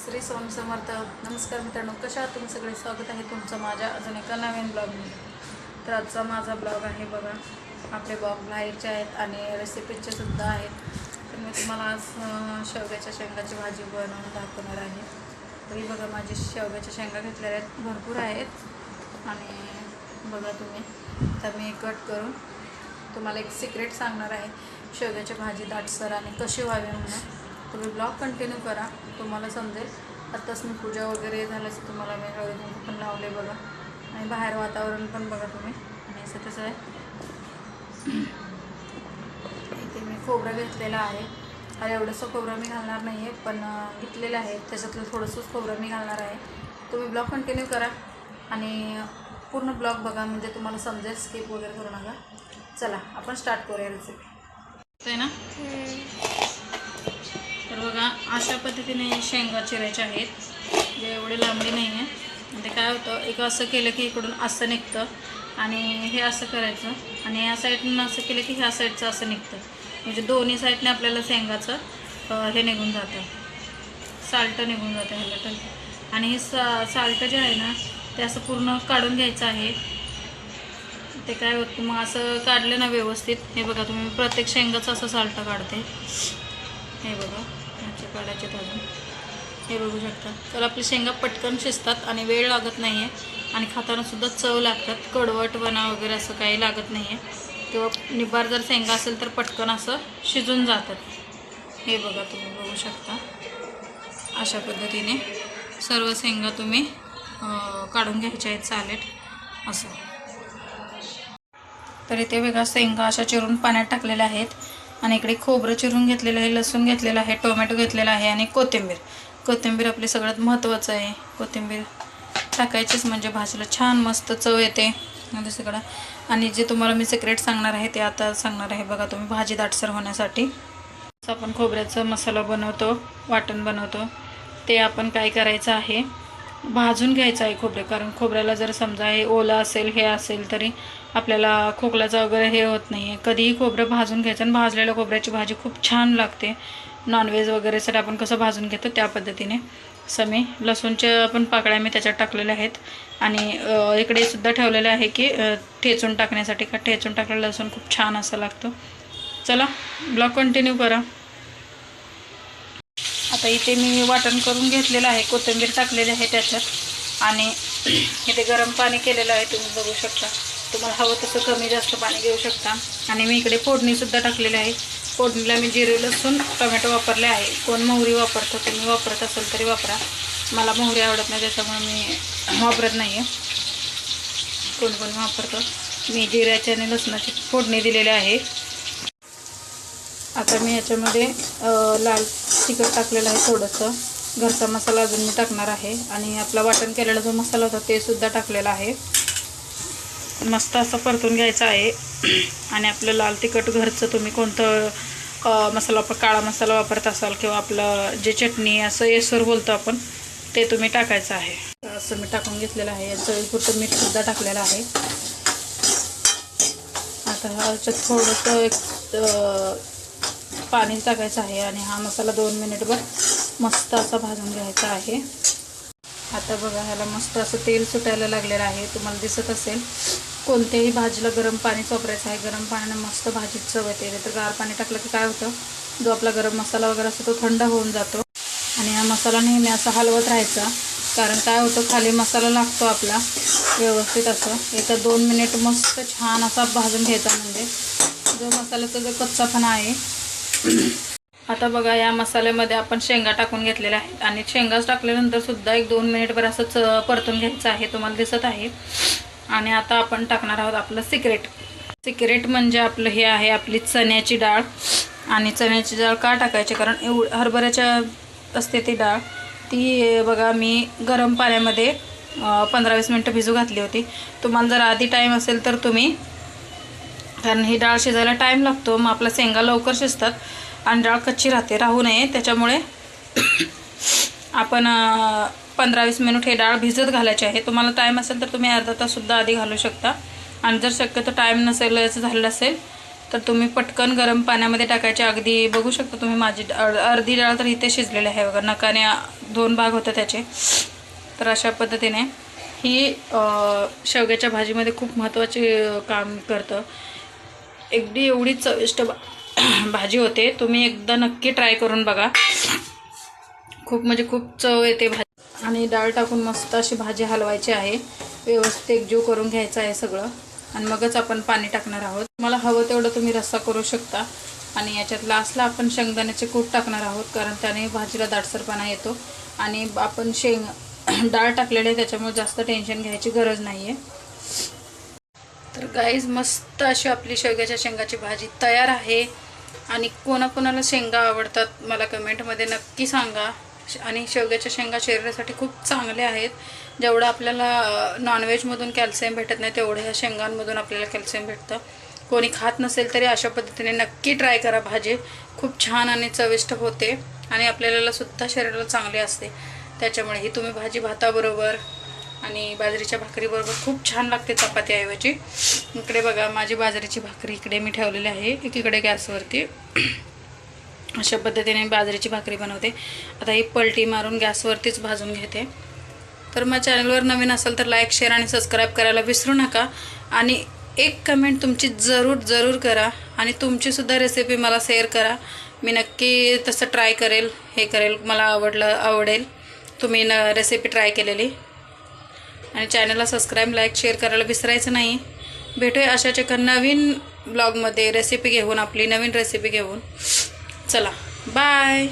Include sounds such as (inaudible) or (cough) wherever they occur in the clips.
श्री स्वामी समर्थ. नमस्कार मित्रांनो कशा आहात तुम्ही? सगळे स्वागत आहे तुमचं माझ्या अजून एका नवीन ब्लॉगमध्ये तर आजचा माझा ब्लॉग आहे बघा. आपले ब्लॉग बाहेरचे आहेत आणि रेसिपीचे सुद्धा आहेत. तर मी तुम्हाला आज शेवग्याच्या शेंगाची भाजी बनवून दाखवणार आहे. तरी बघा माझी शेवग्याच्या शेंगा घेतलेल्या आहेत. भरपूर आहेत. आणि बघा तुम्ही तर मी कट करून तुम्हाला एक सिक्रेट सांगणार आहे. शेवग्याची भाजी दाटसर आणि कशी व्हावी म्हणून. तुम्ही ब्लॉग कंटिन्यू करा तुम्हाला समजेल. आत्ताच मी पूजा वगैरे झाल्याचं तुम्हाला मी हळदी पण लावले बघा. आणि बाहेर वातावरण पण बघा तुम्ही. आणि असं तसं आहे. इथे मी खोबरं घेतलेलं आहे. आणि एवढंसं खोबरं मी घालणार नाही आहे पण घेतलेलं आहे. त्याच्यातलं थोडंसंच खोबरं मी घालणार आहे. तुम्ही ब्लॉग कंटिन्यू करा. आणि पूर्ण ब्लॉग बघा म्हणजे तुम्हाला समजेल स्किप वगैरे करू नका. चला आपण स्टार्ट करूया रेसिपी आहे ना? अशा पद्धतीने शेंगा चिरायच्या आहेत. जे एवढे लांबडी नाही आहे ते काय होतं एक असं केलं की इकडून असं निघतं आणि हे असं करायचं आणि या साईडनं असं केलं की ह्या साईडचं असं निघतं. म्हणजे दोन्ही साईडने आपल्याला शेंगाचं हे निघून जातं. साल्ट निघून जातं ह्याला तर. आणि हे सा साल्ट जे आहे ना ते असं पूर्ण काढून घ्यायचं आहे. ते काय होतं मग असं काढलं ना व्यवस्थित हे बघा तुम्ही प्रत्येक शेंगाचं असं साल्ट काढते. हे बघा. ह्याचे अजून. हे बघू शकता. तर आपली शेंगा पटकन शिजतात आणि वेळ लागत नाही आहे आणि खातानासुद्धा चव लागतात. कडवटपणा वगैरे असं काही लागत नाही आहे किंवा निबार जर शेंगा असेल तर पटकन असं शिजून जातात. हे बघा तुम्ही बघू शकता. अशा पद्धतीने सर्व शेंगा तुम्ही काढून घ्यायच्या आहेत चालेट असं. तर इथे वेगळा शेंगा अशा चिरून पाण्यात टाकलेल्या आहेत. आणि इकडे खोबरं चिरून घेतलेलं आहे लसूण घेतलेलं आहे टोमॅटो घेतलेला आहे आणि कोथिंबीर. कोथिंबीर आपली सगळ्यात महत्त्वाचं आहे. कोथिंबीर टाकायचीच म्हणजे भाजीला छान मस्त चव येते. म्हणजे सगळं. आणि जे तुम्हाला मी सिक्रेट सांगणार आहे ते आता सांगणार आहे बघा तुम्ही भाजी दाटसर होण्यासाठी. आपण खोबऱ्याचा मसाला बनवतो वाटण बनवतो. ते आपण काय करायचं आहे भाजून घ्यायचं आहे खोबरे कारण खोबऱ्याला जर समजा हे ओलं असेल हे असेल तरी आपल्याला खोकल्याचं वगैरे हे होत नाही आहे कधीही खोबरं भाजून घ्यायचं आणि भाजलेल्या खोबऱ्याची भाजी खूप छान लागते. नॉनव्हेज वगैरेसाठी आपण कसं भाजून घेतो? त्या पद्धतीने. समी मी लसूणच्या पण पाकळ्या मी त्याच्यात टाकलेल्या आहेत. आणि इकडे सुद्धा ठेवलेलं आहे की ठेचून टाकण्यासाठी का ठेचून टाकलेलं लसूण खूप छान असं लागतं. चला ब्लॉग कंटिन्यू करा. आता इथे मी वाटण करून घेतलेलं आहे कोथिंबीर टाकलेली आहे त्याच्यात. आणि इथे गरम पाणी केलेलं आहे तुम्ही बघू शकता. तुम्हाला हवं तसं कमी जास्त पाणी घेऊ शकता. आणि मी इकडे फोडणीसुद्धा टाकलेली आहे. फोडणीला मी जिरे लसूण टोमॅटो वापरले आहे. कोण मोहरी वापरतो तुम्ही वापरत असेल तरी वापरा. मला मोहरी आवडत नाही त्याच्यामुळे मी वापरत नाही आहे कोण कोण वापरतो? मी जिऱ्याची आणि लसणाची फोडणी दिलेली आहे. आता मी याच्यामध्ये लाल तिखट टाकलेलं आहे थोडंसं. घरचा मसाला अजून मी टाकणार आहे. आणि आपला वाटण केलेला जो मसाला होता ते सुद्धा टाकलेला आहे. मस्त असं परतून घ्यायचं आहे. आणि आपलं लाल तिखट घरचं तुम्ही कोणतं मसाला वापर काळा मसाला वापरत असाल किंवा आपलं जे चटणी असं येसर बोलतो आपण ते तुम्ही टाकायचं आहे. असं मी टाकून घेतलेलं आहे. याचं चवीपुरतं मीठसुद्धा टाकलेलं आहे. आता ह्याच्यात थोडंसं एक पाणी टाकायचं आहे आणि हा मसाला दोन मिनिटभर मस्त असा भाजून घ्यायचा आहे. आता बघा ह्याला मस्त असं तेल सुटायला लागलेलं आहे. तुम्हाला दिसत असेल कोणत्याही भाजीला गरम पाणीच वापरायचं आहे. गरम पाण्याने मस्त भाजीत चव येते. तर गार पाणी टाकलं की काय होतं? जो आपला गरम मसाला वगैरे असतो तो थंड होऊन जातो. आणि हा मसाला नेहमी असा हलवत राहायचा. कारण काय होतं? खाली मसाला लागतो आपला व्यवस्थित असं. एका दोन मिनिट मस्त छान असा भाजून घ्यायचा म्हणजे. जो मसाल्याचा जो कच्चापणा आहे आता बघा या मसाल्यामध्ये आपण शेंगा टाकून घेतलेल्या आहेत. आणि शेंगाच टाकल्यानंतर सुद्धा एक दोन मिनिटभर असंच परतून घ्यायचं आहे तुम्हाला दिसत आहे. आणि आता आपण टाकणार आहोत आपलं सिक्रेट सिक्रेट म्हणजे आपलं हे आहे आपली चण्याची डाळ. आणि चण्याची डाळ का टाकायची? कारण एवढ हरभऱ्याच्या असते ती डाळ. ती बघा मी गरम पाण्यामध्ये पंधरा वीस मिनटं भिजू घातली होती. तुम्हाला जर आधी टाईम असेल तर तुम्ही कारण ही डाळ शिजायला टाईम लागतो. मग आपला शेंगा लवकर शिजतात. आणि डाळ कच्ची राहते. राहू नये. त्याच्यामुळे आपण पंधरा वीस मिनिट हे डाळ भिजत घालायची आहे. तुम्हाला टाईम असेल तर तुम्ही अर्धा ताससुद्धा आधी घालू शकता. आणि जर शक्यतो टाईम नसेल याचं झालेलं असेल तर तुम्ही पटकन गरम पाण्यामध्ये टाकायचे. अगदी बघू शकता तुम्ही माझी अर्धी डाळ तर इथे शिजलेली आहे बघा. नकाने दोन भाग होते त्याचे. तर अशा पद्धतीने ही शेवग्याच्या भाजीमध्ये खूप महत्त्वाचे काम करतं. एकदी एवढी चविष्ट (clears throat) भाजी होते. तुम्ही एकदा नक्की ट्राय करून बघा. खूप म्हणजे खूप चव येते भाजी आणि डाळ टाकून मस्त अशी भाजी हलवायची आहे. व्यवस्थित एकजीव करून घ्यायचं आहे सगळं. आणि मगच आपण पाणी टाकणार आहोत. मला हवं तेवढं तुम्ही रस्सा करू शकता. आणि याच्यात लास्टला आपण शेंगदाण्याचे कूट टाकणार आहोत कारण त्याने भाजीला दाटसरपणा येतो. आणि आपण शेंग (clears throat) डाळ टाकलेली आहे त्याच्यामुळे जास्त टेन्शन घ्यायची गरज नाही आहे तर गाईज मस्त अशी आपली शेवग्याच्या शेंगाची भाजी तयार आहे. आणि कोणाकोणाला शेंगा आवडतात मला कमेंटमध्ये नक्की सांगा. श- आणि शेवग्याच्या शेंगा शरीरासाठी खूप चांगल्या आहेत. जेवढं आपल्याला नॉनव्हेजमधून कॅल्शियम भेटत नाही तेवढं ह्या शेंगांमधून आपल्याला कॅल्शियम भेटतं. कोणी खात नसेल तरी अशा पद्धतीने नक्की ट्राय करा भाजी. खूप छान आणि चविष्ट होते. आणि आपल्याला सुद्धा शरीराला चांगली असते. त्याच्यामुळे ही तुम्ही भाजी भाताबरोबर आणि बाजरीच्या भाकरीबरोबर खूप छान लागते चपातीऐवजी इकडे बघा माझी बाजरीची भाकरी इकडे मी ठेवलेली आहे. एकीकडे गॅसवरती. अशा पद्धतीने मी बाजरीची भाकरी बनवते. आता ही पलटी मारून गॅसवरतीच भाजून घेते. तर मग चॅनलवर नवीन असेल तर लाईक शेअर आणि सबस्क्राईब करायला विसरू नका. आणि एक कमेंट तुमची जरूर जरूर करा आणि तुमचीसुद्धा रेसिपी मला शेअर करा. मी नक्की तसं ट्राय करेल हे करेल मला आवडलं आवडेल. तुम्ही न रेसिपी ट्राय केलेली. आणि चॅनलला सबस्क्राईब लाईक शेअर करायला विसरायचं नाही. भेटूया अशाच एका नवीन ब्लॉगमध्ये रेसिपी घेऊन आपली नवीन रेसिपी घेऊन. चला बाय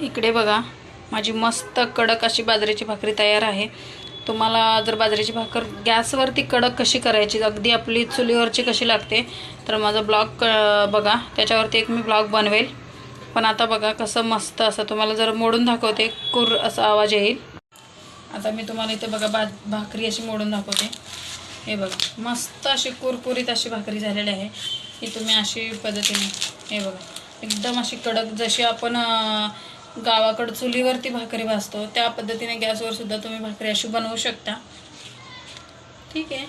इकडे बघा माझी मस्त कडक अशी बाजरीची भाकरी तयार आहे. तुम्हाला जर बाजरीची भाकर गॅसवरती कडक कशी करायची अगदी आपली चुलीवरची कशी लागते तर माझा ब्लॉग बघा. त्याच्यावरती एक मी ब्लॉग बनवेल. पण आता बघा कसं मस्त असं तुम्हाला जर मोडून दाखवते कुर असा आवाज येईल. आता मी तुम्हाला इथे बघा बा भाकरी अशी मोडून दाखवते. हे बघा मस्त अशी कुरकुरीत अशी भाकरी झालेली आहे. ही तुम्ही अशी पद्धतीने हे बघा एकदम अशी कडक जशी आपण गावाकडं चुलीवरती भाकरी भाजतो त्या पद्धतीने गॅसवर सुद्धा तुम्ही भाकरी अशी बनवू शकता. ठीक आहे.